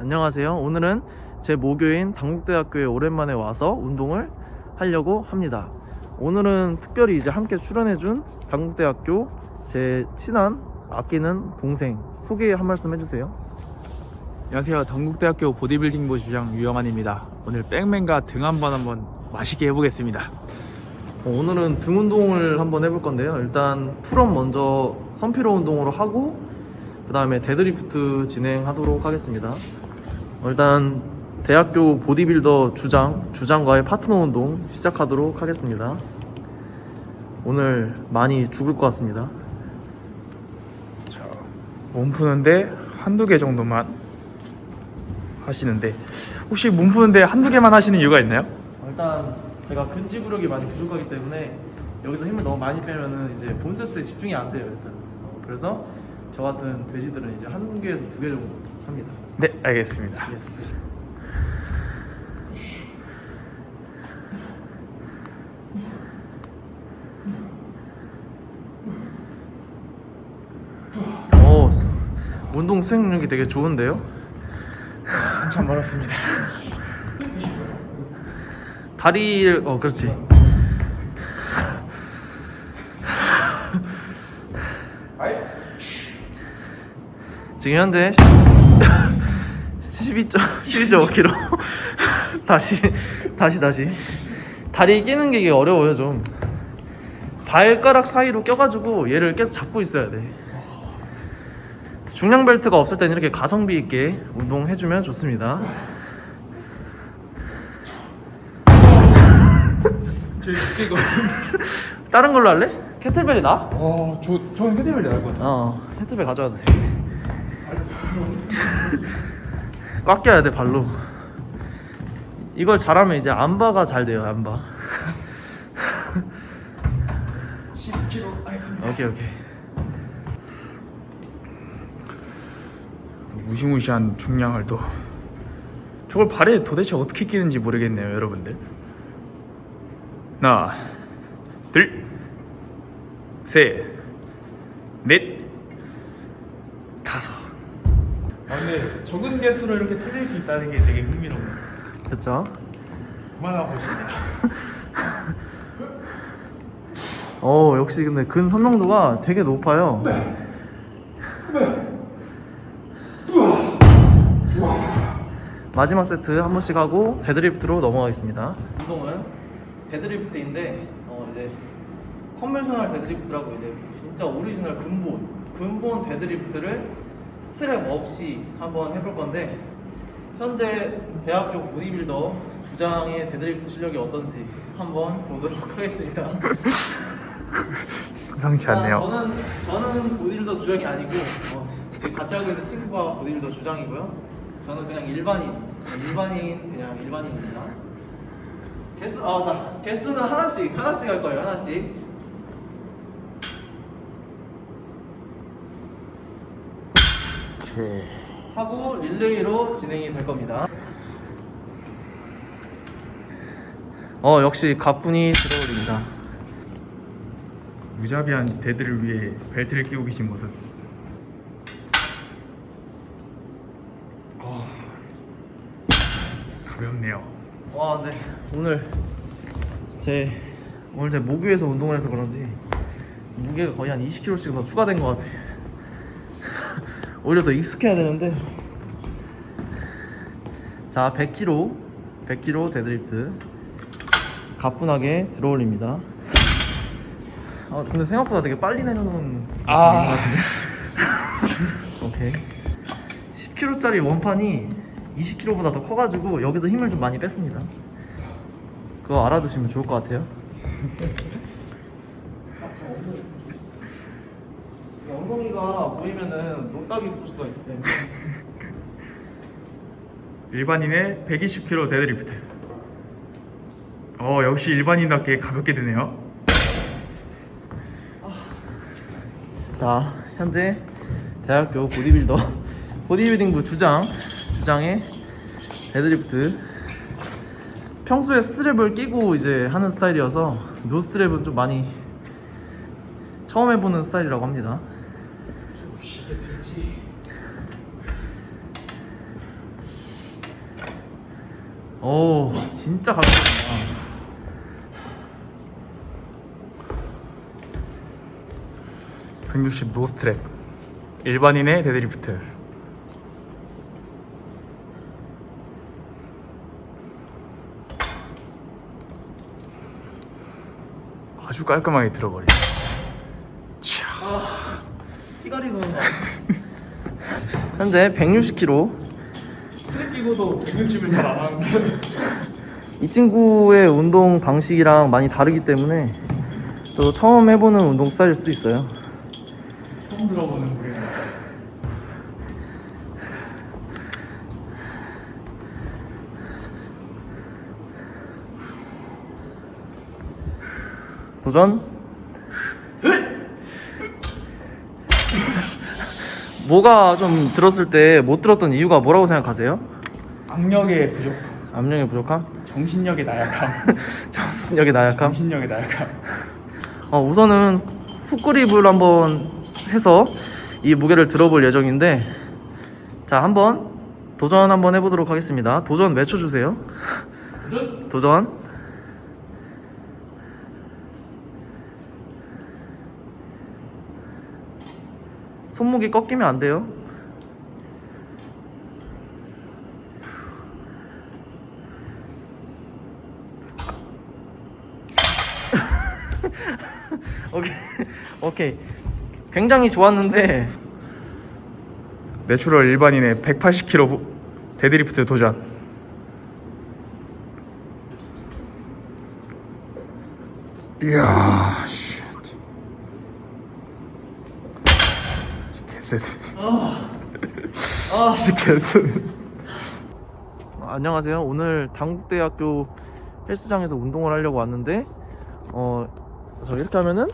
안녕하세요. 오늘은 제 모교인 당국대학교에 오랜만에 와서 운동을 하려고 합니다. 오늘은 특별히 이제 함께 출연해준 당국대학교 제 친한 아끼는 동생 소개 한 말씀 해주세요. 안녕하세요. 당국대학교 보디빌딩부 주장 유영환입니다. 오늘 백맨과 등 한번 한번 맛있게 해보겠습니다. 어, 오늘은 등 운동을 한번 해볼 건데요. 일단 풀업 먼저 선피로 운동으로 하고 그 다음에 데드리프트 진행하도록 하겠습니다. 어, 일단 대학교 보디빌더 주장 주장과의 파트너 운동 시작하도록 하겠습니다. 오늘 많이 죽을 것 같습니다. 자, 몸 푸는데 한두 개 정도만 하시는데 혹시 몸 푸는데 한두 개만 하시는 이유가 있나요? 어, 일단 제가 근지구력이 많이 부족하기 때문에 여기서 힘을 너무 많이 빼면은 이제 본 세트에 집중이 안 돼요 일단. 어, 그래서 저 같은 돼지들은 이제 한 개에서 두 개 정도 합니다. 네, 알겠습니다. 예스. 오, 운동 수행력이 되게 좋은데요? 한참 멀었습니다. 다리를 어 그렇지. 지금 현재 12점 12.5kg 다시 다시 다시 다리 끼는 게 이게 어려워요 좀 발가락 사이로 껴가지고 얘를 계속 잡고 있어야 돼 중량 벨트가 없을 때는 이렇게 가성비 있게 운동해주면 좋습니다. 다른 걸로 할래? 캐틀벨이 나? 어, 저 저는 헤드벨 나을 것 같아요. 어, 헤드백 가져와도 돼. 꽉 껴야 돼, 발로. 이걸 잘하면 이제 안바가 잘 돼요, 안바. 10kg 하겠습니다. 오케이, 오케이. 무시무시한 중량을 또 저걸 발에 도대체 어떻게 끼는지 모르겠네요, 여러분들. 하나, 둘, 셋, 넷, 다섯. 아, 근데 적은 개수로 이렇게 틀릴 수 있다는 게 되게 흥미로워요. 됐죠? 그만하고 싶네요. 어, 역시 근데 근 선명도가 되게 높아요. 마지막 세트 한 번씩 하고 데드리프트로 넘어가겠습니다. 운동은 데드리프트인데 어 이제 컨벤셔널 데드리프트라고 이제 진짜 오리지널 근본 근본 데드리프트를 스트랩 없이 한번 해볼 건데 현재 대학교 보디빌더 주장의 데드리프트 실력이 어떤지 한번 보도록 하겠습니다. 심상치 아, 않네요. 저는 저는 보디빌더 주장이 아니고 어, 지금 같이 하고 있는 친구가 보디빌더 주장이고요. 저는 그냥 일반인, 일반인 그냥 일반인입니다. 개수 아나 개수는 하나씩 하나씩 할 거예요 하나씩. 오케이. 하고 릴레이로 진행이 될 겁니다. 어 역시 가뿐히 들어올립니다. 무자비한 데드를 위해 벨트를 끼고 계신 모습. 어, 가볍네요. 와, 네. 오늘 제 오늘 제 모교에서 운동을 해서 그런지 무게가 거의 한 20kg씩 더 추가된 것 같아. 오히려 더 익숙해야 되는데. 자, 100kg, 100kg 데드리프트 가뿐하게 들어올립니다. 아, 근데 생각보다 되게 빨리 내려놓는 아. 오케이. 10kg짜리 원판이 20kg보다 더 커가지고 여기서 힘을 좀 많이 뺐습니다. 그거 알아두시면 좋을 것 같아요. 엉덩이가 보이면은 녹답이 붙을 수가 있기 때문에 일반인의 120kg 데드리프트. 어, 역시 일반인답게 가볍게 되네요. 자 현재 대학교 보디빌더 보디빌딩부 주장 주장의 데드리프트 평소에 스트랩을 끼고 이제 하는 스타일이어서 노 스트랩은 좀 많이 처음 해보는 스타일이라고 합니다. 이게 들지. 오, 진짜 가볍다. (160) 노스트랩 일반인의 데드리프트 아주 깔끔하게 들어버리네 피가리 도는 거. 현재 160kg. 트랙 끼고도 160을 잘 안 하는데 이 친구의 운동 방식이랑 많이 다르기 때문에 또 처음 해보는 운동 스타일일 수도 있어요. 처음 들어보는 무게 도전. 뭐가 좀 들었을 때 못 들었던 이유가 뭐라고 생각하세요? 악력의 부족. 압력의 부족함? 정신력의 나약함. 정신력의 나약함? 정신력의 나약함. 어, 우선은 훅그립을 한번 해서 이 무게를 들어볼 예정인데 자 한번 도전 한번 해보도록 하겠습니다. 도전 몇초 주세요. 도전 손목이 꺾이면 안 돼요? 오케이 오케이. 굉장히 좋았는데 내추럴 일반인의 180kg 데드리프트 도전. 이야 쉣 개쎄 진짜 개쎄 안녕하세요. 오늘 당국대학교 헬스장에서 운동을 하려고 왔는데 어, 저 이렇게 하면은